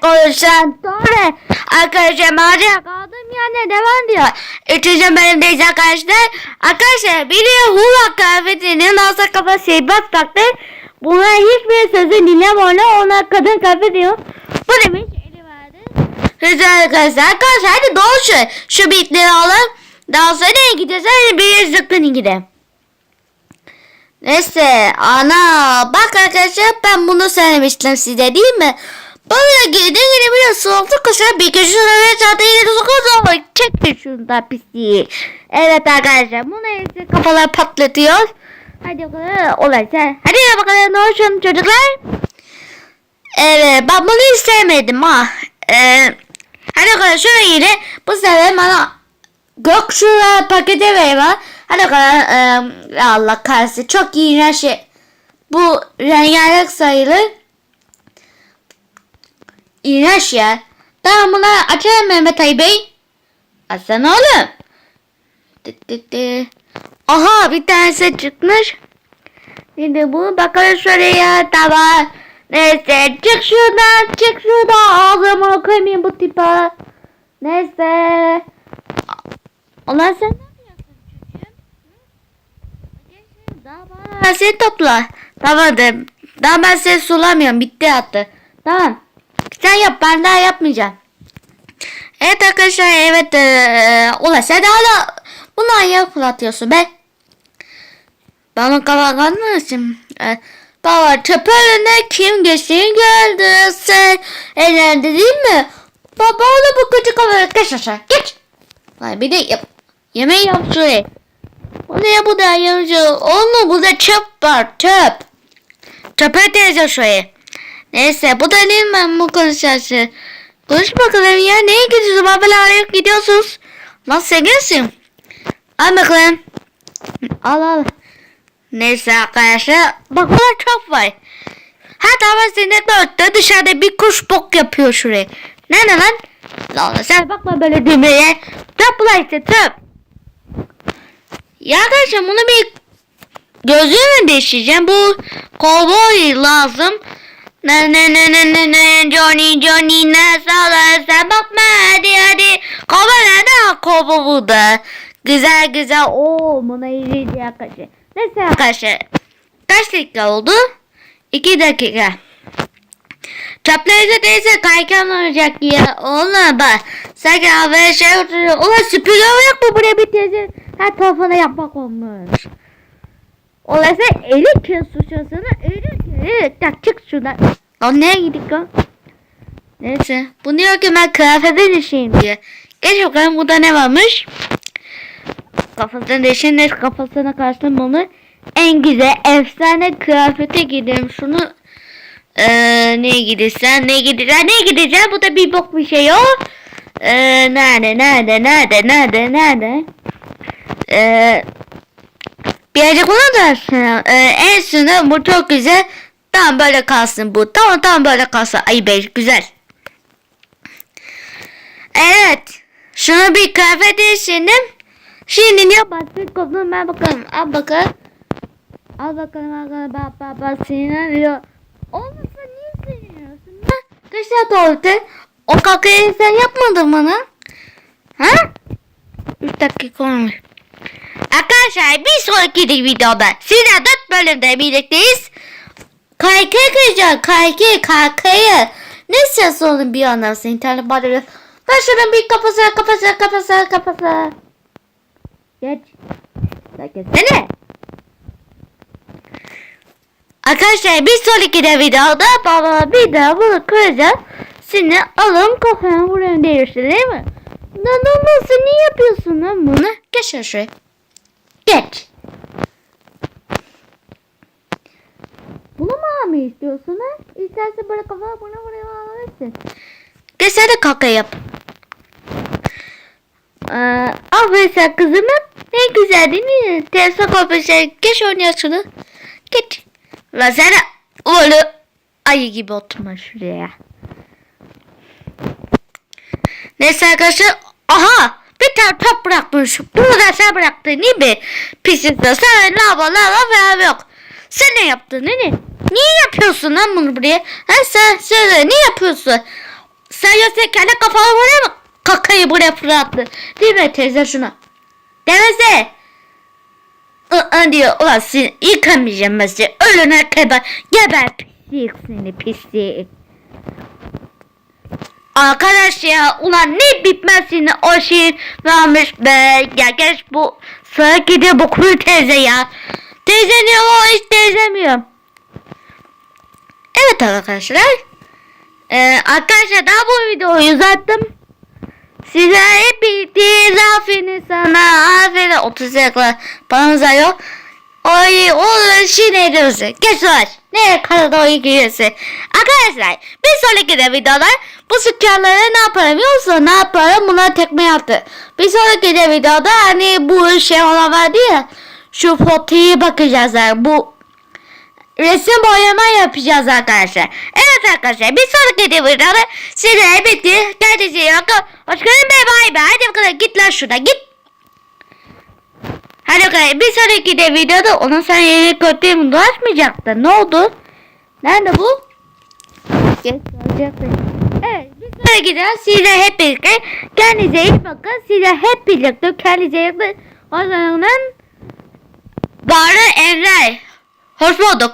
Konuşan doğru. Arkadaşlar mağaraya kaldım yani devam diyor. Üçüncü bölümdeyiz arkadaşlar. Arkadaşlar biri hula kıyafetinin olsa kafası bas taktı. Buna hiçbir sözü dinlemiyor. Ona kadın kıyafet diyor. Bu demiş eli verdi. Güzel arkadaşlar. Arkadaşlar hadi doğru şu bitleri alın. Daha sonra nereye gidiyoruz? Hadi bir zıkkın gidelim. Neyse ana bak arkadaşlar ben bunu söylemiştim size değil mi? Böyle geri geri biliyorsun oldu kuşa bir kişi şöyle çantayı sokuyor çekin şundan pisliği. Evet arkadaşlar bunu ise kafalar patlatıyor. Hadi bakalım olaysa. Hadi bakalım ne olsun çocuklar. Evet ben bunu istemedim ha. Ee, hadi bakalım şuna yine bu sefer bana gök şuraya pakete ver. Hadi bakalım ee, Allah kahretsin çok iğrenç şey. Bu rengarenk sayılır. İğrenç ya. Tamam bunları açalım Mehmet Ali Bey. Açsana oğlum. Tık. Aha bir tanesi çıkmış. Şimdi bu bakalım şuraya tamam. Neyse çık şuradan çık şuradan ağzıma koymayayım bu tipe. Neyse. Ulan sen ne? Daha bana seni topla. Tamamdır. Daha ben seni sulamıyorum. Bitti hattı. Tamam. Sen yap ben daha yapmayacağım. Evet arkadaşlar evet ee, ulan sen hala bunu ayağa fırlatıyorsun be. Bana kafa kalmasın. E, baba çöp önüne kim geçtiğini gördü sen. Elendi değil mi? Baba onu bu küçük kamerayı geç aşağı geç. Vay bir de yap. Yemeği yap şuraya. Bu ne bu da yanıcı? Oğlum burada çöp var çöp. Çöpe teyze şuraya. Neyse bu da ben bu konuşacaksın. Konuş bakalım ya neye gidiyorsun? Babalar yok gidiyorsunuz. Nasıl seviyorsun? Al bakalım. Al al. Neyse arkadaşlar. Bak burada çok var. Hatta ben seni dörtte dışarıda bir kuş bok yapıyor şuraya. Ne ne lan? Lan sen bakma böyle düğmeye. Töp ulan işte töp. Ya arkadaşlar bunu bir gözümü değiştireceğim. Bu kovboy lazım. Ne ne ne ne ne ne Johnny Johnny sağlarsa bakma hadi hadi. Kovboy burada. Güzel güzel. Oo buna iyiydi arkadaşlar. Neyse arkadaşlar. Kaç dakika oldu? 2 dakika. Çaplarınızda değilse kaykan olacak ya. Oğlum bak. Sanki havaya şey oturuyor. Ulan süpürge yok mu buraya bir teyze? Her tarafına yapmak olmuş. Sen eli kes suçasını. Eli kes. Tak çık şuradan. Lan nereye gidik lan? Neyse. Bu diyor ki ben kıyafete düşeyim diye. Geç bakalım burada ne varmış? Kafasına değişen kafasına karşılam onu en güzel efsane kıyafete gidelim. Şunu ee, ne gideceksen ne gideceksen ne gideceksin bu da bir bok bir şey yok. Ee, nerede nerede nerede nerede nerede? Ee, birazcık ona da ee, en sonu bu çok güzel. Tamam böyle kalsın bu. Tamam tamam böyle kalsın. Ay be güzel. Evet. Şunu bir kahve değiştirdim. Şimdi niye bastık koptum ben bakalım. Al bakalım. Al bakalım al bakalım. Bak bak bak sinirleniyor. Olmasa niye sinirleniyorsun? Kaç saat oldu? O kakayı sen yapmadın bana. Ha? 3 dakika olmuş. Arkadaşlar bir sonraki videoda sizler 4 bölümde birlikteyiz. Kaykı kıracağım. Kaykı kaykıyı. Ne ses oldu bir anlamsın internet bağırıyor. Ver şunu bir kapasa kapasa kapasa kapasa. Geç. Gelsene. Arkadaşlar bir sonraki de videoda baba bir daha bunu kıracağız. Seni alın kafanı buraya değiştir değil mi? Lan olmazsa niye yapıyorsun lan bunu? Geç aşağıya. Geç. Bunu mu almayı istiyorsun ha? İstersen böyle kafanı buna buraya alabilirsin. Geç sen de kaka yap. Ee, aferin sen kızım. Ne güzel değil mi? Telefon kopyası. Geç oynuyor şunu. Geç. Lan sen de öyle ayı gibi oturma şuraya. Neyse arkadaşlar. Aha! Bir tane top bırakmış. Bunu da sen bıraktın değil mi? Pis insan. Sen lava lava falan yok. Sen ne yaptın ne? Niye yapıyorsun lan bunu buraya? Ha sen söyle ne yapıyorsun? Sen yoksa kendi kafanı buraya mı kakayı buraya fırlattı? Değil mi teyze şuna? Demese. Aa diyor ulan seni yıkamayacağım ben seni ölene kadar geber pislik seni pislik. Arkadaş ya ulan ne bitmezsin o şiir varmış be ya geç bu sıra gidiyor bu kuru teyze ya. Teyze ne o hiç teyzemiyorum. Evet arkadaşlar. Ee, arkadaşlar daha bu videoyu uzattım. Size hep birlikte aferin sana aferin 30 dakika paramıza yok. Oy olur şimdi ediyoruz. Geç var. Ne kadar o giriyorsun. Arkadaşlar bir sonraki de videoda bu sıçanları ne yaparım yoksa ne yaparım buna tekme yaptı. Bir sonraki de videoda hani bu şey olan vardı ya şu fotoğrafı bakacağız yani bu resim boyama yapacağız arkadaşlar. Evet arkadaşlar bir sonraki de videoda birlikte kendinize iyi bakın. Hoşçakalın be bay bay. Hadi bakalım git lan şurada git. Hadi bakalım bir sonraki de videoda onun sen yeni kötüyüm dolaşmayacaktı. Ne oldu? Nerede bu? Geç olacaktı. Evet bir sonraki de size hep birlikte kendinize iyi bakın. Size hep birlikte kendinize iyi bakın. O zaman Bağrı Emre. Hoş bulduk.